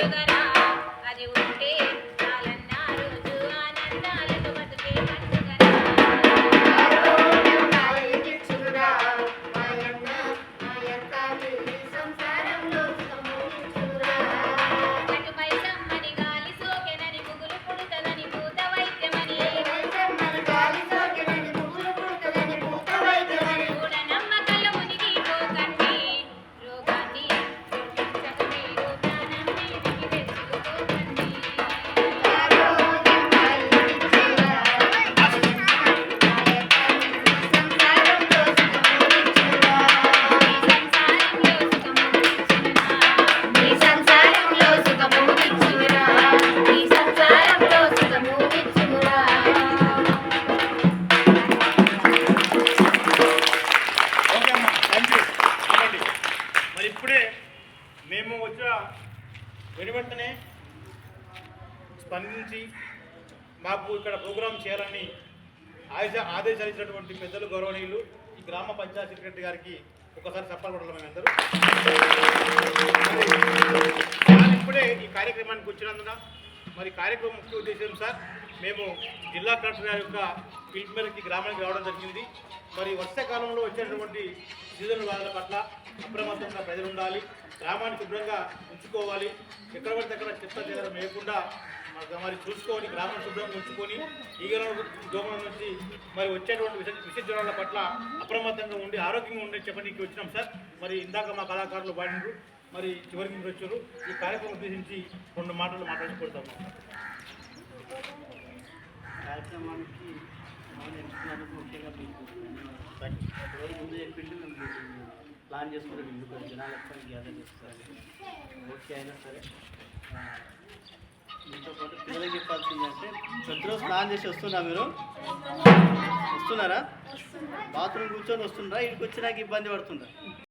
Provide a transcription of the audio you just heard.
పొందుగరా అది ఉంటే చాలన్నా రోజు ఆనందాలు మేము వెను వెంటనే స్పందించి మాకు ఇక్కడ ప్రోగ్రాం చేయాలని ఆదేశ ఆదేశాలు ఇచ్చినటువంటి పెద్దలు గౌరవనీయులు ఈ గ్రామ పంచాయతీ సెక్రటరీ గారికి ఒకసారి చెప్పాలనుకుంటున్నాం మేమందరూ ఇప్పుడే ఈ కార్యక్రమానికి వచ్చినందున మరి కార్యక్రమం ముఖ్య ఉద్దేశం సార్ మేము జిల్లా కలెక్టర్ గారి యొక్క పిలుపు మేరకు గ్రామానికి రావడం జరిగింది. మరి వర్షాకాలంలో వచ్చేటటువంటి సీజన్ వాళ్ళ పట్ల అప్రమత్తంగా ప్రజలు ఉండాలి గ్రామాన్ని శుభ్రంగా ఉంచుకోవాలి ఎక్కడ పడితే అక్కడ చెత్త చెదరం వేయకుండా మరి- చూసుకొని గ్రామాన్ని శుభ్రంగా ఉంచుకొని ఈగల దోమల నుంచి మరి వచ్చేటువంటి విష విష జ్వరాల పట్ల అప్రమత్తంగా ఉండి ఆరోగ్యంగా ఉండే చెప్పడానికి వచ్చినాం సార్. మరి ఇందాక మా కళాకారులు పాడినారు మరి చివరికి మీరు వచ్చారు. ఈ కార్యక్రమం ఉద్దేశించి రెండు మాటలు మాట్లాడుకుంటాము కార్యక్రమానికి ముఖ్యంగా మీకు ముందు చెప్పింది మేము ప్లాన్ చేసుకుని ఎందుకు జనాలు గ్యాదర్ చేస్తారు. ఓకే అయినా సరే. మీతో పాటు పిల్లలకి చెప్పాల్సిందంటే ప్రతిరోజు స్నానం చేసి వస్తున్నా మీరు? వస్తున్నారా? బాత్రూమ్ కూర్చొని వస్తుండ్రా ఇక్కడికి వచ్చి నాకు ఇబ్బంది పడుతుండ్రా